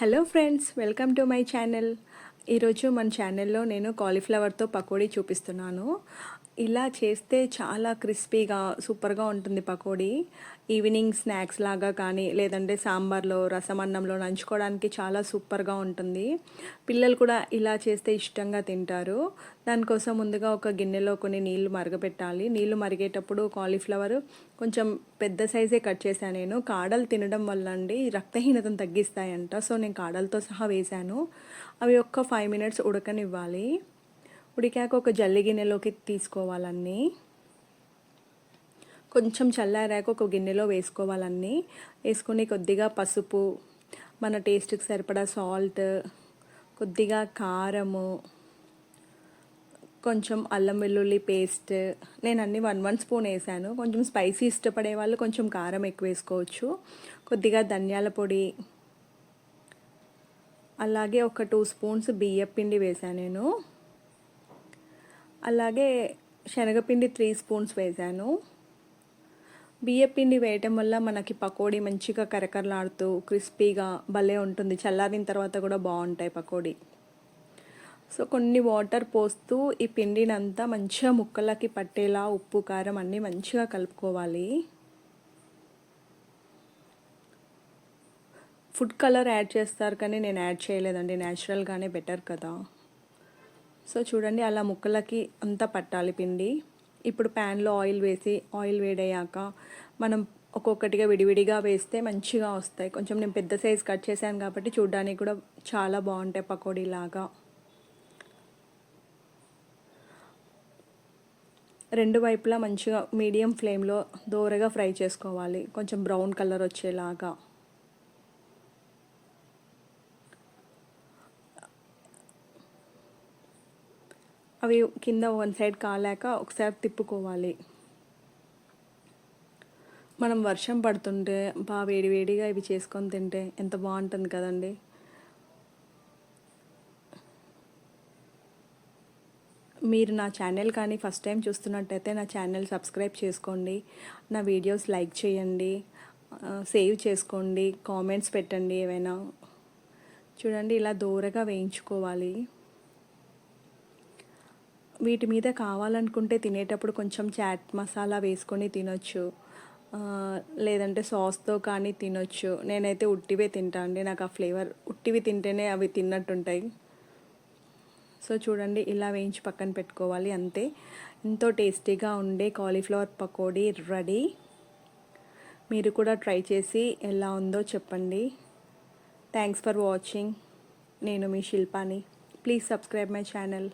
Hello friends welcome to my channel ఈరోజు మన ఛానల్లో నేను కాలీఫ్లవర్తో పకోడీ చూపిస్తున్నాను. ఇలా చేస్తే చాలా క్రిస్పీగా సూపర్గా ఉంటుంది పకోడీ. ఈవినింగ్ స్నాక్స్ లాగా కానీ లేదంటే సాంబార్లో రసం అన్నంలో నంచుకోవడానికి చాలా సూపర్గా ఉంటుంది. పిల్లలు కూడా ఇలా చేస్తే ఇష్టంగా తింటారు. దానికోసం ముందుగా ఒక గిన్నెలో కొన్ని నీళ్ళు మరగపెట్టాలి. నీళ్ళు మరిగేటప్పుడు కాలీఫ్లవర్ కొంచెం పెద్ద సైజే కట్ చేశాను నేను. కాడలు తినడం వల్ల అండి రక్తహీనతను తగ్గిస్తాయంట. సో నేను కాడలతో సహా వేశాను. అవి ఒక్క ఫైవ్ మినిట్స్ ఉడకనివ్వాలి. ఉడికాక ఒక జల్లి గిన్నెలోకి తీసుకోవాలన్నీ. కొంచెం చల్లారాక ఒక గిన్నెలో వేసుకోవాలన్నీ. వేసుకుని కొద్దిగా పసుపు మన టేస్ట్కి సరిపడా సాల్ట్ కొద్దిగా కారము కొంచెం అల్లం వెల్లుల్లి పేస్ట్. నేను అన్ని వన్ వన్ స్పూన్ వేసాను. కొంచెం స్పైసీ ఇష్టపడే వాళ్ళు కొంచెం కారం ఎక్కువ వేసుకోవచ్చు. కొద్దిగా ధనియాల పొడి. అలాగే ఒక టూ స్పూన్స్ బియ్య పిండి వేసాను నేను. అలాగే శనగపిండి త్రీ స్పూన్స్ వేసాను. బియ్యపిండి వేయటం వల్ల మనకి పకోడీ మంచిగా కరకరలాడుతూ క్రిస్పీగా భలే ఉంటుంది. చల్లారిన తర్వాత కూడా బాగుంటాయి పకోడీ. సో కొన్ని వాటర్ పోస్తూ ఈ పిండిని అంతా మంచిగా ముక్కలకి పట్టేలా ఉప్పు కారం అన్నీ మంచిగా కలుపుకోవాలి. ఫుడ్ కలర్ యాడ్ చేస్తారు కానీ నేను యాడ్ చేయలేదండి. న్యాచురల్గానే బెటర్ కదా. సో చూడండి అలా ముక్కలకి అంతా పట్టాలి పిండి. ఇప్పుడు ప్యాన్లో ఆయిల్ వేసి ఆయిల్ వేడయ్యాక మనం ఒక్కొక్కటిగా విడివిడిగా వేస్తే మంచిగా వస్తాయి. కొంచెం నేను పెద్ద సైజ్ కట్ చేశాను కాబట్టి చూడడానికి కూడా చాలా బాగుంటాయి పకోడీలాగా. రెండు వైపులా మంచిగా మీడియం ఫ్లేమ్లో దోరగా ఫ్రై చేసుకోవాలి. కొంచెం బ్రౌన్ కలర్ వచ్చేలాగా. అవి కింద వన్ సైడ్ కాలాక ఒకసారి తిప్పుకోవాలి. మనం వర్షం పడుతుంటే బాగా వేడి వేడిగా ఇవి చేసుకొని తింటే ఎంత బాగుంటుంది కదండి. మీరు నా ఛానల్ కానీ ఫస్ట్ టైం చూస్తున్నట్టయితే నా ఛానల్ సబ్స్క్రైబ్ చేసుకోండి. నా వీడియోస్ లైక్ చేయండి. సేవ్ చేసుకోండి. కామెంట్స్ పెట్టండి ఏమైనా చూడండి ఇలా దూరగా వేయించుకోవాలి. వీటి మీద కావాలనుకుంటే తినేటప్పుడు కొంచెం చాట్ మసాలా వేసుకొని తినొచ్చు. లేదంటే సాస్తో కానీ తినొచ్చు. నేనైతే ఉట్టివే తింటా అండి. నాకు ఆ ఫ్లేవర్ ఉట్టివి తింటేనే అవి తిన్నట్టుంటాయి. సో చూడండి ఇలా వేయించి పక్కన పెట్టుకోవాలి అంతే. ఎంతో టేస్టీగా ఉండే కాలీఫ్లవర్ పకోడీ రెడీ. మీరు కూడా ట్రై చేసి ఎలా ఉందో చెప్పండి. Thanks for watching. నేను మీ శిల్పాని. Please subscribe my channel.